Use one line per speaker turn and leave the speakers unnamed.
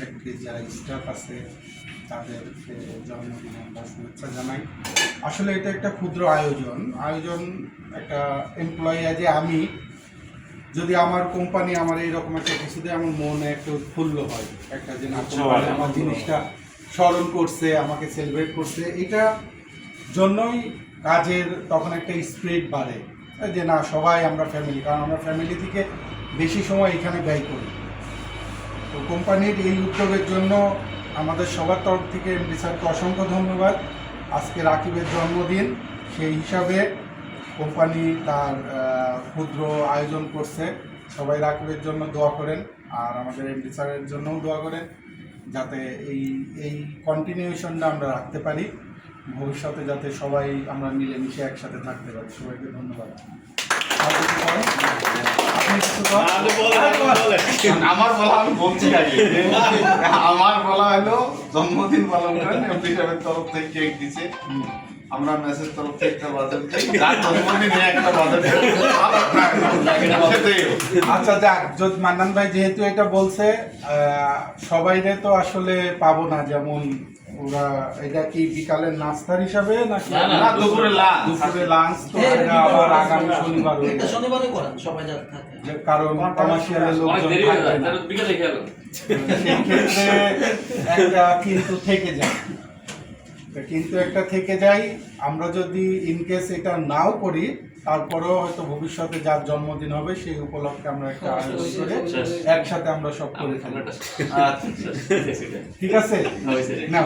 ফ্যাক্টরির যারা স্টাফ আছে তাদেরকে জন্মদিনে আমরা শুভেচ্ছা জানাই। আসলে এটা একটা ক্ষুদ্র আয়োজন। আয়োজন একটা এমপ্লয়ি যে আমি যদি আমার কোম্পানি আমার এইরকম একটা কিছু দিয়ে আমার মনে একটা উৎফুল্ল হয়। একটা যে না আমার জিনিসটা স্মরণ করছে আমাকে সেলিব্রেট করছে। এটা জন্যই কাজের তখন একটা স্পিরিট বাড়ে। যে না সবাই আমরা ফ্যামিলি কারণ আমরা ফ্যামিলি থেকে বেশি সময় এখানে ব্যয় করি। তো কোম্পানির এই উদ্যোগের জন্য আমাদের সবার তরফ থেকে এমডি স্যারকে অসংখ্য ধন্যবাদ। আজকে রাকিবের জন্মদিন, সেই হিসাবে কোম্পানি তার ক্ষুদ্র আয়োজন করছে। সবাই রাকিবের জন্য দোয়া করেন আর আমাদের এমডি স্যারের জন্যও দোয়া করেন যাতে এই এই কন্টিনিউশনটা আমরা রাখতে পারি। ভবিষ্যতে যাতে সবাই আমরা মিলেমিশে একসাথে থাকতে পারি। সবাইকে ধন্যবাদ আর কিছু বলেন? আপনি কিছু বলেন?
আমার বলা আমি বলছি আগে আমার বলা হলো জন্মদিন পালন করেন, এমপি সাহেবের তরফ থেকে কেক দিছে। আমরা মেসেজ তরফ থেকে একটা বাজার জন্মদিনে একটা বাজার
আচ্ছা যাক, যদি মান্নান ভাই যেহেতু এটা বলছে সবাইরে তো আসলে পাবো না যেমন ওরা এটা কি বিকালের নাস্তার হিসাবে নাকি
না,
দুপুরে লাঞ্চ?
দুপুরে লাঞ্চ তো এটা আবার আগামী শনিবার
এটা শনিবারে করেন সবাই যাতে থাকে
যে কারণ কমার্শিয়ালের
অনেক
লোকজন
দেরি হয়ে যায় তাহলে বিকালে খেয়াল
সেই ক্ষেত্রে একটা কিন্তু থেকে যায়। কিন্তু একটা থেকে যাই আমরা যদি ইনকেস এটা নাও করি তারপরেও হয়তো ভবিষ্যতে যার জন্মদিন হবে সেই উপলক্ষে আমরা একটা আয়োজন করে একসাথে আমরা সব করে
আচ্ছা
ঠিক আছে।
না।